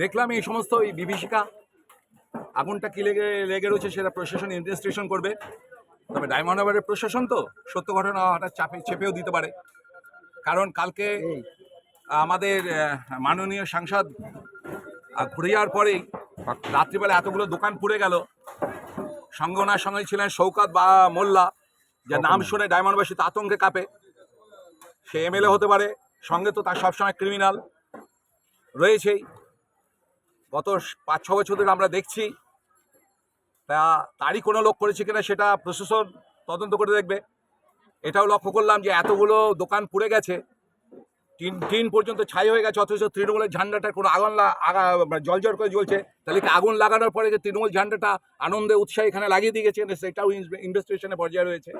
দেখলাম এই সমস্ত এই বিভীষিকা। আগুনটা কি লেগে লেগে রয়েছে সেটা প্রশাসন ইনভেস্টিগেশন করবে। তবে ডায়মন্ড হারবারের প্রশাসন তো সত্য ঘটনা হঠাৎ চাপে চেপেও দিতে পারে। কারণ কালকে আমাদের মাননীয় সাংসদ ঘুরে যাওয়ার পরেই রাত্রিবেলা এতগুলো দোকান পুড়ে গেল। সঙ্গে ওনার সঙ্গে ছিলেন শৌকত বা মোল্লা। যার নাম শুনে ডায়মন্ডবাসী তো আতঙ্কে কাঁপে। সে এমএলএ হতে পারে সঙ্গে তো তার সবসময় ক্রিমিনাল রয়েছেই। গত পাঁচ, ছ বছর ধরে আমরা দেখছি। তা তারই কোনো লোক করেছে কিনা সেটা প্রশাসন তদন্ত করে দেখবে। এটাও লক্ষ্য করলাম যে এতগুলো দোকান পুড়ে গেছে। টিন টিন পর্যন্ত ছাই হয়ে গেছে, অথচ তৃণমূলের ঝান্ডাটার কোনো আগুন মানে জল জল করে জ্বলছে। তাহলে কি আগুন লাগানোর পরে যে তৃণমূল ঝান্ডাটা আনন্দে, উৎসাহে এখানে লাগিয়ে দিয়ে গেছে, সেটাও ইনভেস্টিগেশনে পর্যায়ে রয়েছে।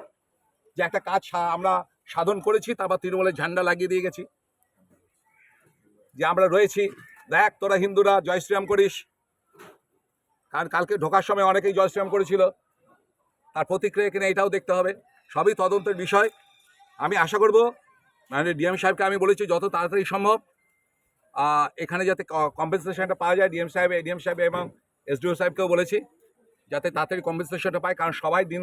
যে একটা কাজ আমরা সাধন করেছি, তারপর তৃণমূলের ঝান্ডা লাগিয়ে দিয়ে গেছি। যে আমরা রয়েছি দেখ, তোরা হিন্দুরা, জয় শ্রীরাম করিস। কারণ কালকে ঢোকার সময় অনেকেই জয় শ্রীরাম করেছিল। তার প্রতিক্রিয়া কিনা এটাও দেখতে হবে। সবই তদন্তের বিষয়। আমি আশা করব মানে ডিএম সাহেবকে আমি বলেছি, যত তাড়াতাড়ি সম্ভব এখানে যাতে কম্পেনসেশনটা পাওয়া যায় ডিএম সাহেব এডিএম সাহেব এবং এসডিও সাহেবকেও বলেছি, যাতে তাড়াতাড়ি কম্পেনসেশনটা পায়। কারণ সবাই দিন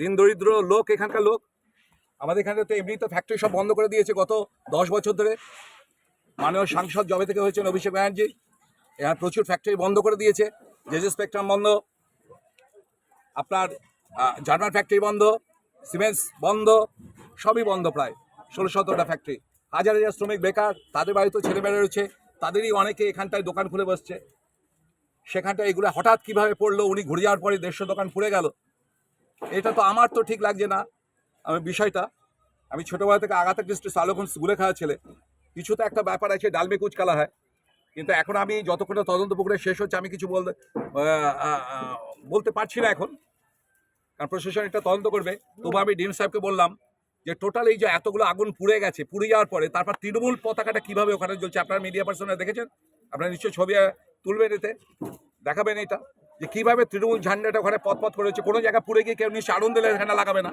দিন দরিদ্র লোক, এখানকার লোক। আমাদের এখানে তো এমনি তো ফ্যাক্টরি সব বন্ধ করে দিয়েছে গত দশ বছর ধরে। মাননীয় সাংসদ জবে থেকে হয়েছেন অভিষেক ব্যানার্জি। এখানে প্রচুর ফ্যাক্টরি বন্ধ করে দিয়েছে। জেজে স্পেকট্রাম বন্ধ। আপনার জার্মান ফ্যাক্টরি বন্ধ। সিমেন্টস বন্ধ। সবই বন্ধ প্রায়। ষোলো সতেরোটা ফ্যাক্টরি হাজার হাজার শ্রমিক বেকার। তাদের বাড়িতেও ছেলেমেয়েরা রয়েছে। তাদেরই অনেকে এখানটায় দোকান খুলে বসছে। সেখানটায় এগুলো হঠাৎ কীভাবে পড়ল, উনি ঘুরে যাওয়ার পরে দেড়শো দোকান পুড়ে গেল। এটা তো আমার তো ঠিক লাগছে না। আমি বিষয়টা, আমি ছোটোবেলা থেকে আগাতা কৃষ্ণ সালোখন স্কুলে খাওয়া ছেলে। কিছু তো একটা ব্যাপার আছে ডালমে কুচকালা হয়। কিন্তু এখন আমি যতক্ষণটা তদন্ত প্রক্রিয়া শেষ হচ্ছে, আমি কিছু বলতে বলতে পারছি না এখন। কারণ প্রশাসন এটা তদন্ত করবে। তবু আমি ডিএম সাহেবকে বললাম যে টোটাল এই যে এতগুলো আগুন পুড়ে গেছে, পুড়ে যাওয়ার পরে তারপর তৃণমূল পতাকাটা কীভাবে ওখানে জ্বলছে, আপনারা মিডিয়া পার্সনরা দেখেছেন? আপনারা নিশ্চয়ই ছবি তুলবেন এতে, দেখাবেন এটা। যে কীভাবে তৃণমূল ঝান্ডাটা ওখানে পথ পথ করেছে কোনো জায়গায় পুড়ে গিয়ে কেউ নিশ্চয় আনন্দ দিলে এখানে লাগাবে না।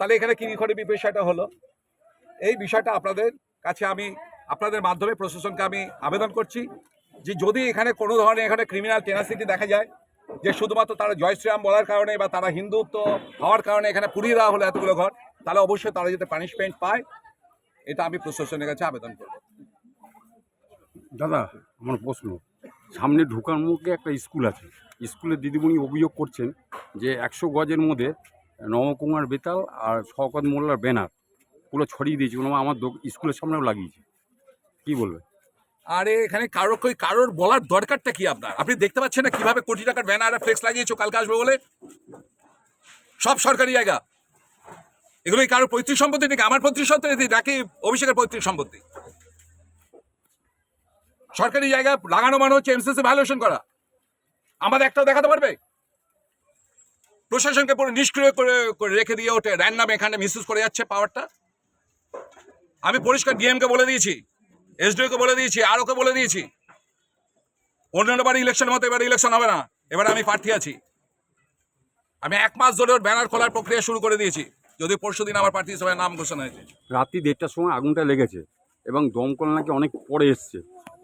তাহলে এখানে কি করে বিষয়টা হলো? এই বিষয়টা আপনাদের কাছে আমি আপনাদের মাধ্যমে প্রশাসনকে আমি আবেদন করছি যে যদি এখানে কোনো ধরনের এখানে ক্রিমিনাল টেনাসিটি দেখা যায়, যে শুধুমাত্র তারা জয় শ্রীরাম বলার কারণে বা তারা হিন্দুত্ব হওয়ার কারণে এখানে পুড়িয়ে দেওয়া হলো এতগুলো ঘর, তাহলে অবশ্যই তারা যাতে পানিশমেন্ট পায়, এটা আমি প্রশাসনের কাছে আবেদন করব। দাদা, আমার প্রশ্ন, সামনে ঢোকার মুখে একটা স্কুল আছে। স্কুলের দিদিমণি অভিযোগ করছেন যে একশো গজের মধ্যে নবকুমার বেতাল আর শওকত মোল্লার ব্যানার। পুরো ছড়িয়ে দিয়েছে। কোনো আমার স্কুলের সামনেও লাগিয়েছে। কি বলবে? আরে, এখানে কারোর কই কারোর বলার দরকারটা কি আপনার? আপনি দেখতে পাচ্ছেন না কীভাবে কোটি টাকার ব্যানার আর ফ্লেক্স লাগিয়েছো? কালকে আসবে বলে? সব সরকারি জায়গা। এগুলোই কারোর পৈতৃক সম্পত্তি নাকি আমার পৈতৃক সম্পত্তি নাকি অভিষেকের পৈতৃক সম্পত্তি? সরকারি জায়গা, লাগানো মানে হচ্ছে এমসিসি ভ্যালুয়েশন করা। আমাদের একটাও দেখাতে পারবে? প্রশাসনকে পুরো নিষ্ক্রিয় করে রেখে দিয়ে ওঠে। র্যান্ডাম এখানে মিসইউজ করে যাচ্ছে পাওয়ারটা আমি পরিষ্কার ডিএমকে বলে দিয়েছি এসডিওকে বলে দিয়েছি আর ওকে বলে দিয়েছি। অন্যান্য বাড়ি ইলেকশনের মতো এবার ইলেকশন হবে না। এবারে আমি প্রার্থী আছি। আমি এক মাস ধরে ওর ব্যানার খোলার প্রক্রিয়া শুরু করে দিয়েছি। যদি পরশু দিন আমার প্রার্থী হিসেবে নাম ঘোষণা হয়েছে। রাত্রি দেড়টার সময় আগুনটা লেগেছে এবং দমকল নাকি অনেক পরে এসছে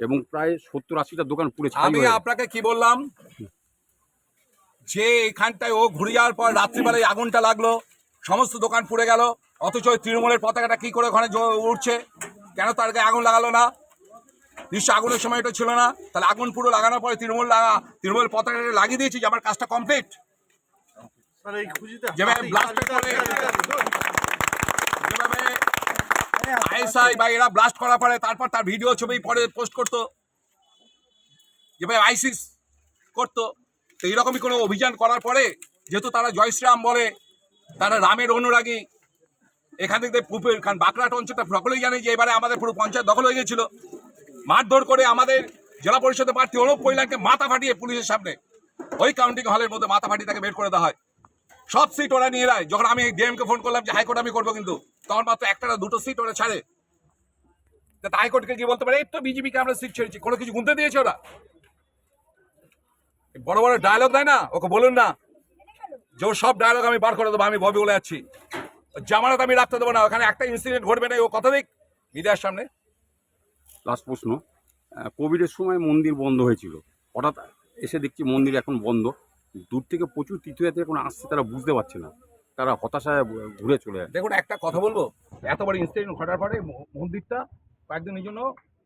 এবং প্রায় সত্তর আশিটা দোকান পুড়ে আমি আপনাকে কি বললাম? যে এখানটায় ও ঘুরে যাওয়ার পর রাত্রিবেলায় আগুনটা লাগল সমস্ত দোকান পুড়ে গেল। অথচ ওই তৃণমূলের পতাকাটা কি করে ওখানে উঠছে? কেন তার গায়ে আগুন লাগালো না? নিশ্চয় আগুনের সময় এটা ছিল না? তাহলে আগুন পুরো লাগানোর পরে তৃণমূল লাগা তৃণমূল পতাকাটা লাগিয়ে দিয়েছি যে আমার কাজটা কমপ্লিট আইএসআই বা এরা ব্লাস্ট করার পরে তারপর তার ভিডিও ছবি পরে পোস্ট করতো। যেভাবে আইসিস করতো। তো এইরকমই কোনো অভিযান করার পরে যেহেতু তারা জয় শ্রীরাম বলে, তারা রামের অনুরাগী, এখান থেকে পুপের কারণ বাঁকড়াট অঞ্চলটা সকলেই জানে যে এবারে আমাদের পুরো পঞ্চায়েত দখল হয়ে গেছিল। মারধর করে আমাদের জেলা পরিষদের প্রার্থী অনুপ কৈলানকে মাথা ফাটিয়ে পুলিশের সামনে, ওই কাউন্টিং হলের মধ্যে মাথা ফাটিয়ে তাকে বের করে দেওয়া হয়। সব সিট ওরা নিয়ে নেয় যখন আমি ডিএমকে ফোন করলাম যে, হাইকোর্ট আমি করব কিন্তু। তখন মাত্র একটা না দুটো সিট ওরা ছাড়ে। হাইকোর্টকে কি বলতে পারে, এই তো বিজেপিকে আমরা সিট ছেড়েছি, কোনো কিছু গুনতে দিয়েছে ওরা? বড় বড় ডায়লগ দেয় না? ওকে বলুন না। যে সব ডায়লগ আমি বার করে দেবো আমি ববি বলে যাচ্ছি জামানত আমি রাখতে দেবো না ওখানে একটা ইনসিডেন্ট ঘটবে না ও কথা দিক। মিডিয়ার সামনে। লাস্ট প্রশ্ন কোভিডের সময় মন্দির বন্ধ হয়েছিল। হঠাৎ এসে দেখছি মন্দির এখন বন্ধ। দূর থেকে প্রচুর তীর্থযাত্রী এখন আসছে তারা বুঝতে পারছে না। তারা হতাশায় ঘুরে চলে যায় দেখুন একটা কথা বলব। এত বড় ইনসিডেন্ট ঘটার পরে মন্দিরটা কয়েকদিনের জন্য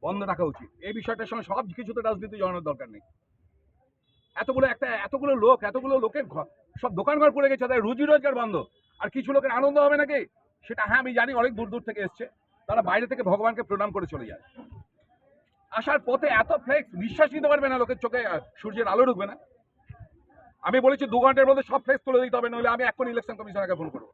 বন্ধ রাখা উচিত। এই বিষয়টার সঙ্গে সব কিছুতে রাজনীতি জড়ানোর দরকার নেই। এতগুলো একটা, এতগুলো লোক, এতগুলো লোকের সব দোকানঘর পড়ে গেছে, তাদের রুজি রোজগার বন্ধ। আর কিছু লোকের আনন্দ হবে নাকি? সেটা হ্যাঁ আমি জানি, অনেক দূর দূর থেকে এসছে। তারা বাইরে থেকে ভগবানকে প্রণাম করে চলে যায়। আসার পথে এত ফ্লেক্স বিশ্বাস নিতে পারবে না লোকের চোখে সূর্যের আলো ঢুকবে না। আমি বলেছি, দু ঘণ্টার মধ্যে সব ফ্লেক্স তুলে দিতে হবে, নইলে আমি এখন ইলেকশন কমিশনারকে ফোন করব।